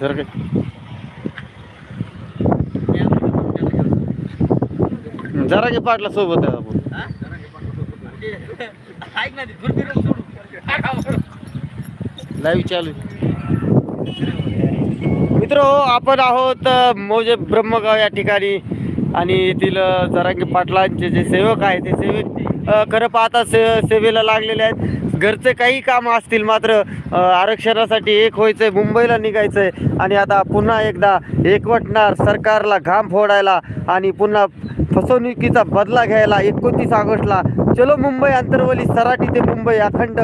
तर जरा की पाटला सोबत आहे आपण. लाईव्ह चालू मित्र हो, आपण आहोत मोजे ब्रह्मगाव या ठिकाणी. आणि येथील जरांगी पाटलांचे जे सेवक आहेत ते सेवक खरं पाहता से सेवेला लागलेले आहेत. घरचे काही काम असतील मात्र आरक्षणासाठी एक व्हायचंय मुंबईला निघायचंय. आणि आता पुन्हा एकदा एकवटणार सरकारला घाम फोडायला आणि पुन्हा फसवणुकीचा बदला घ्यायला एकोणतीस ऑगस्टला. चलो मुंबई आंतरवली सराटी ते मुंबई अखंड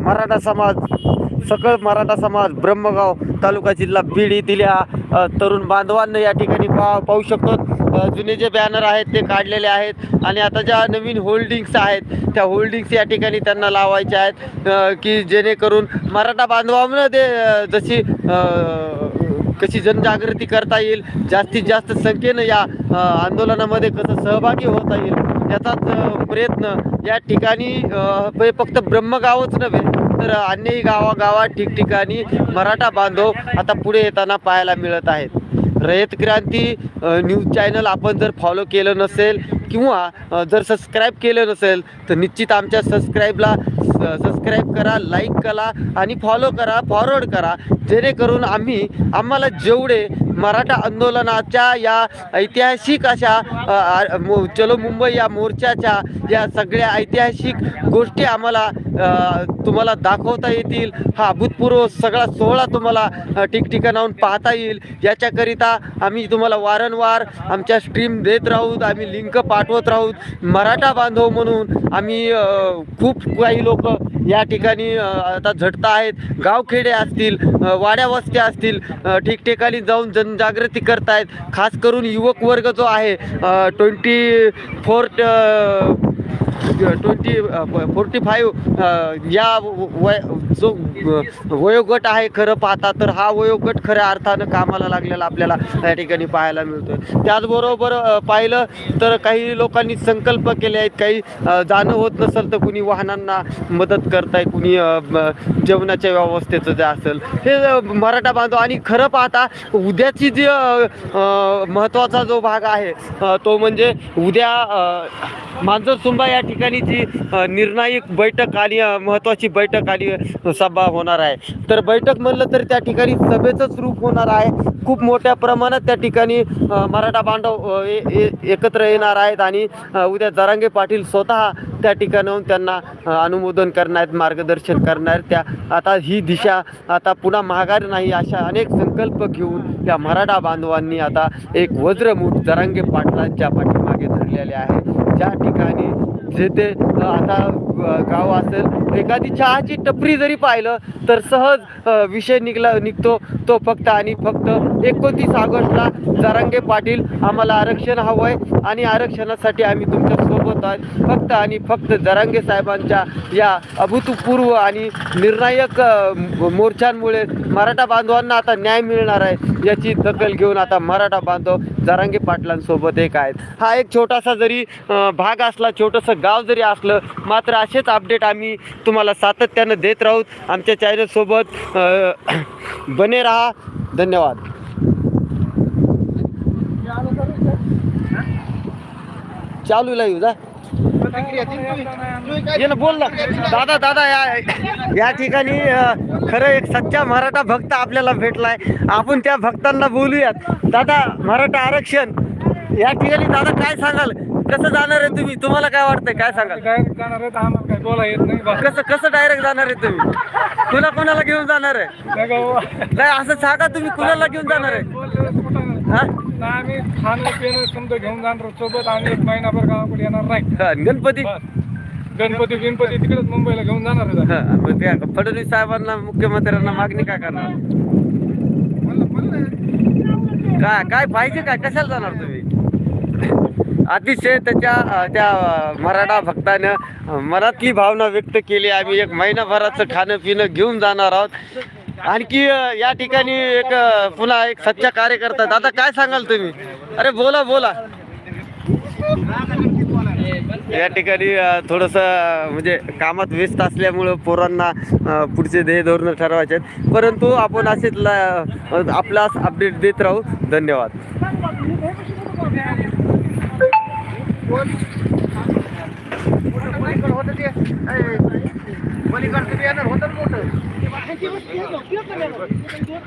मराठा समाज सकळ मराठा समाज ब्रह्मगाव तालुका जिल्हा बीड येथील या तरुण बांधवांना या ठिकाणी पा पाहू शकतो. जुने जे बॅनर आहेत ते काढलेले आहेत. आणि आता ज्या नवीन होल्डिंग्स आहेत त्या होल्डिंग्स या ठिकाणी त्यांना लावायच्या आहेत की जेणेकरून मराठा बांधवांमध्ये ते जशी कशी जनजागृती करता येईल जास्तीत जास्त संख्येनं या आंदोलनामध्ये कसं सहभागी होता येईल याचाच प्रयत्न या ठिकाणी म्हणजे फक्त ब्रह्मगावच नव्हे तर अन्यही गावागावात ठिकठिकाणी मराठा बांधव आता पुढे येताना पाहायला मिळत आहेत. रयत क्रांती न्यूज चॅनल आपण जर फॉलो केलं नसेल किंवा जर सबस्क्राईब केलं नसेल तर निश्चित आमच्या सबस्क्राईबला सबस्क्राईब करा लाईक करा आणि फॉलो करा फॉरवर्ड करा. जेणेकरून आम्ही आम्हाला जेवढे मराठा आंदोलनाच्या या ऐतिहासिक अशा मो- चलो मुंबई या मोर्चाच्या या सगळ्या ऐतिहासिक गोष्टी आम्हाला तुम्हाला दाखवता येतील. हा अभूतपूर्व सगळा सोहळा तुम्हाला ठिकठिकाणाहून पाहता येईल. याच्याकरिता आम्ही तुम्हाला वारंवार आमच्या स्ट्रीम देत राहूत आम्ही लिंक पाठवत राहूत मराठा बांधव म्हणून आम्ही खूप काही लोक या ठिकाणी आता झटता आहेत. गावखेडे असतील अ, वाड्या वस्त्या असतील ठिकठिकाणी जाऊन जनजागृती करतायत. खास करून युवक वर्ग जो आहे twenty four twenty forty five या वय जो वयोगट आहे खरं पाहता तर हा वयोगट खऱ्या अर्थानं कामाला लागलेला आपल्याला या ठिकाणी पाहायला मिळतो त्याचबरोबर पाहिलं तर काही लोकांनी संकल्प केले आहेत काही जाणं होत नसेल तर कुणी वाहनांना मदत करताय कुणी जेवणाच्या व्यवस्थेचं जे असेल हे मराठा बांधव आणि खरं पाहता उद्याची जी महत्त्वाचा जो भाग आहे तो म्हणजे उद्या अ, सभा या ठिकाणी जी निर्णायक बैठक आणि महत्त्वाची बैठक आणि सभा होणार आहे. तर बैठक म्हणलं तर त्या ठिकाणी सभेचंच रूप होणार आहे. खूप मोठ्या प्रमाणात त्या ठिकाणी मराठा बांधव ए- ए- एकत्र येणार आहेत आणि उद्या जरांगे पाटील स्वतः त्या ठिकाणाहून त्यांना अनुमोदन करणार मार्गदर्शन करणार त्या आता ही दिशा आता पुन्हा माघार नाही अशा अनेक संकल्प घेऊन त्या मराठा बांधवांनी आता एक वज्रमूठ जरांगे पाटलांच्या पाठीमागे धरलेले आहे. ज्या ठिकाणी जेथे ते आता गाव असेल एखादी चहाची टपरी जरी पाहिलं तर सहज विषय निघला निघतो. तो फक्त आणि फक्त एकोणतीस ऑगस्टला जरांगे पाटील आम्हाला आरक्षण हवं आहे आणि आरक्षणासाठी आम्ही तुमच्या सोबत फक्त आणि फक्त जरांगे साहेबांच्या या अभूतपूर्व आणि निर्णायक मोर्चांमुळे मराठा बांधवांना आता न्याय मिळणार आहे याची दखल घेऊन आता मराठा बांधव जरांगे पाटलांसोबत एक आहेत. हा एक छोटासा जरी भाग असला छोटंसं गाव जरी असलं मात्र असेच अपडेट आम्ही तुम्हाला सातत्यानं देत राहूत आमच्या चॅनलसोबत बने राहा. धन्यवाद. चालू लाईव्ह जा. ये ना बोल ना. दादा दादा या या ठिकाणी खरं एक सच्चा मराठा भक्त आपल्याला भेटलाय. आपण त्या भक्तांना बोलूयात. दादा मराठा आरक्षण या ठिकाणी दादा काय सांगाल? कसं जाणार आहे तुम्ही? तुम्हाला काय वाटतंय? काय सांगाल? डायरेक्ट जाणार आहे तर आम्हाला काही बोला येत नाही बा. कसं कसं डायरेक्ट जाणार आहे तुम्ही? कुणा कोणाला घेऊन जाणार आहे? नाही का बाबा? नाही असं सांगा तुम्ही कुणाला घेऊन जाणार आहे? कुठं. हा? आम्ही खाणं पिणं समजा घेऊन जाणार सोबत आम्ही एक महिनाभर गावाकडे येणार नाही. हा, गणपती? बस. गणपती गणपती तिकडेच मुंबईला घेऊन जाणार आहे हा, मग त्या फडणवीस साहेबांना मुख्यमंत्र्यांना मागणी काय करणार? काय काय पाहिजे काय कशाला जाणार तुम्ही? अतिशय त्याच्या अ, त्या अ, मराठा भक्तानं अ, मनातली भावना व्यक्त केली. आम्ही एक महिनाभराचं खाणं पिणं घेऊन जाणार आहोत. आणखी या ठिकाणी एक पुन्हा एक सच्चा कार्यकर्ता. दादा काय सांगाल तुम्ही? अरे बोला बोला. या ठिकाणी थोडंसं म्हणजे कामात व्यस्त असल्यामुळं पोरांना पुढचे ध्येय धोरण ठरवायचे आहेत. परंतु आपण असे आपलाच अपडेट देत राहू. धन्यवाद. ते पलीकडचं बॅनर होतं मोठं. ते बाहेरची वस्ती आहे